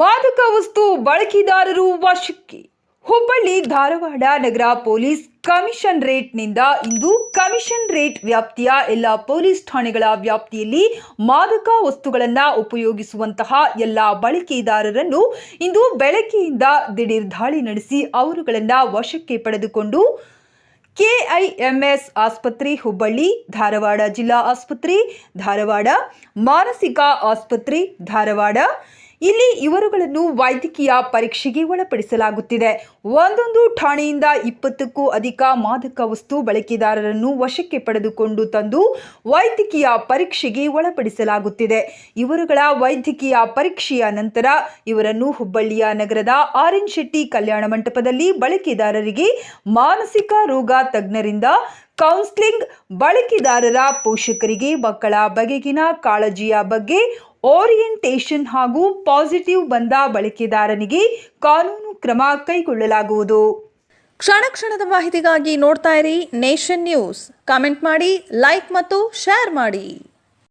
ಮಾದಕ ವಸ್ತು ಬಳಕೆದಾರರು ವಶಕ್ಕೆ. ಹುಬ್ಬಳ್ಳಿ ಧಾರವಾಡ ನಗರ ಪೊಲೀಸ್ ಕಮಿಷನ್ ರೇಟ್ನಿಂದ ಇಂದು ಕಮಿಷನ್ ರೇಟ್ ವ್ಯಾಪ್ತಿಯ ಎಲ್ಲ ಪೊಲೀಸ್ ಠಾಣೆಗಳ ವ್ಯಾಪ್ತಿಯಲ್ಲಿ ಮಾದಕ ವಸ್ತುಗಳನ್ನು ಉಪಯೋಗಿಸುವಂತಹ ಎಲ್ಲ ಬಳಕೆದಾರರನ್ನು ಇಂದು ಬೆಳಗ್ಗೆಯಿಂದ ದಿಢೀರ್ ದಾಳಿ ನಡೆಸಿ ಅವರುಗಳನ್ನು ವಶಕ್ಕೆ ಪಡೆದುಕೊಂಡು ಕೆಐಎಂಎಸ್ ಆಸ್ಪತ್ರೆ, ಹುಬ್ಬಳ್ಳಿ, ಧಾರವಾಡ ಜಿಲ್ಲಾ ಆಸ್ಪತ್ರೆ, ಧಾರವಾಡ ಮಾನಸಿಕ ಆಸ್ಪತ್ರೆ, ಧಾರವಾಡ ಇಲ್ಲಿ ಇವರುಗಳನ್ನು ವೈದ್ಯಕೀಯ ಪರೀಕ್ಷೆಗೆ ಒಳಪಡಿಸಲಾಗುತ್ತಿದೆ. ಒಂದೊಂದು ಠಾಣೆಯಿಂದ ಇಪ್ಪತ್ತಕ್ಕೂ ಅಧಿಕ ಮಾದಕ ವಸ್ತು ಬಳಕೆದಾರರನ್ನು ವಶಕ್ಕೆ ಪಡೆದುಕೊಂಡು ತಂದು ವೈದ್ಯಕೀಯ ಪರೀಕ್ಷೆಗೆ ಒಳಪಡಿಸಲಾಗುತ್ತಿದೆ. ಇವರುಗಳ ವೈದ್ಯಕೀಯ ಪರೀಕ್ಷೆಯ ನಂತರ ಇವರನ್ನು ಹುಬ್ಬಳ್ಳಿಯ ನಗರದ ಆರ್ಎನ್ ಶೆಟ್ಟಿ ಕಲ್ಯಾಣ ಮಂಟಪದಲ್ಲಿ ಬಳಕೆದಾರರಿಗೆ ಮಾನಸಿಕ ರೋಗ ತಜ್ಞರಿಂದ ಕೌನ್ಸಿಲಿಂಗ್, ಬಳಕೆದಾರರ ಪೋಷಕರಿಗೆ ಮಕ್ಕಳ ಬಗೆಗಿನ ಕಾಳಜಿಯ ಬಗ್ಗೆ ಓರಿಯೆಂಟೇಷನ್ ಹಾಗೂ ಪಾಸಿಟಿವ್ ಬಂದ ಬಳಕೆದಾರನಿಗೆ ಕಾನೂನು ಕ್ರಮ ಕೈಗೊಳ್ಳಲಾಗುವುದು. ಕ್ಷಣ ಕ್ಷಣದ ಮಾಹಿತಿಗಾಗಿ ನೋಡ್ತಾ ಇರಿ ನೇಷನ್ ನ್ಯೂಸ್. ಕಾಮೆಂಟ್ ಮಾಡಿ, ಲೈಕ್ ಮತ್ತು ಶೇರ್ ಮಾಡಿ.